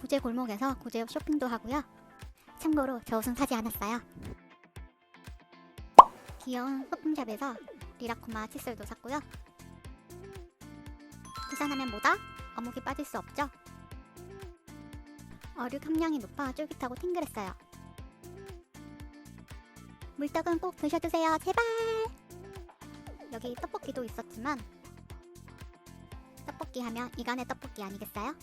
구제 골목에서 구제 쇼핑도 하고요. 참고로 저 옷은 사지 않았어요. 귀여운 소품샵에서 리라코마 칫솔도 샀고요. 부산하면 뭐다? 어묵이 빠질 수 없죠. 어류 함량이 높아 쫄깃하고 탱글했어요. 물떡은 꼭 드셔주세요, 제발. 여기 떡볶이도 있었지만 떡볶이 하면 이간의 떡볶이 아니겠어요?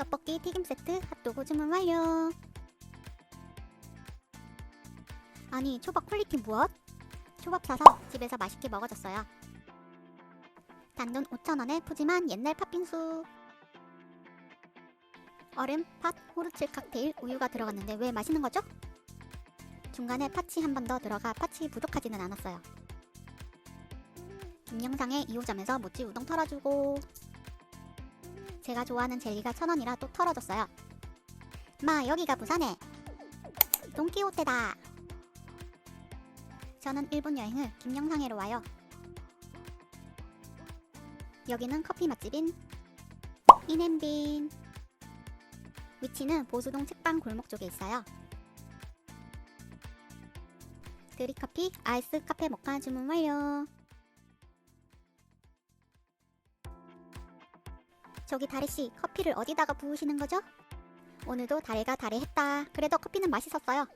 떡볶이 튀김 세트 핫도그 주문 완료. 아니 초밥 퀄리티 무엇? 초밥 사서 집에서 맛있게 먹어줬어요. 단돈 5,000원에 푸짐한 옛날 팥빙수. 얼음, 팥, 호르츠 칵테일, 우유가 들어갔는데 왜 마시는 거죠? 중간에 팥이 한번 더 들어가 팥이 부족하지는 않았어요. 김영상의 2호점에서 모찌 우동 털어주고 제가 좋아하는 젤리가 천 원이라 또 털어줬어요. 마 여기가 부산에 돈키호테다. 저는 일본 여행을 김영상해로 와요. 여기는 커피 맛집인 이냄빈. 위치는 보수동 책방 골목 쪽에 있어요. 드립커피, 아이스 카페 모카 주문 완료. 저기 다리씨, 커피를 어디다가 부으시는 거죠? 오늘도 다리가 다리했다. 그래도 커피는 맛있었어요.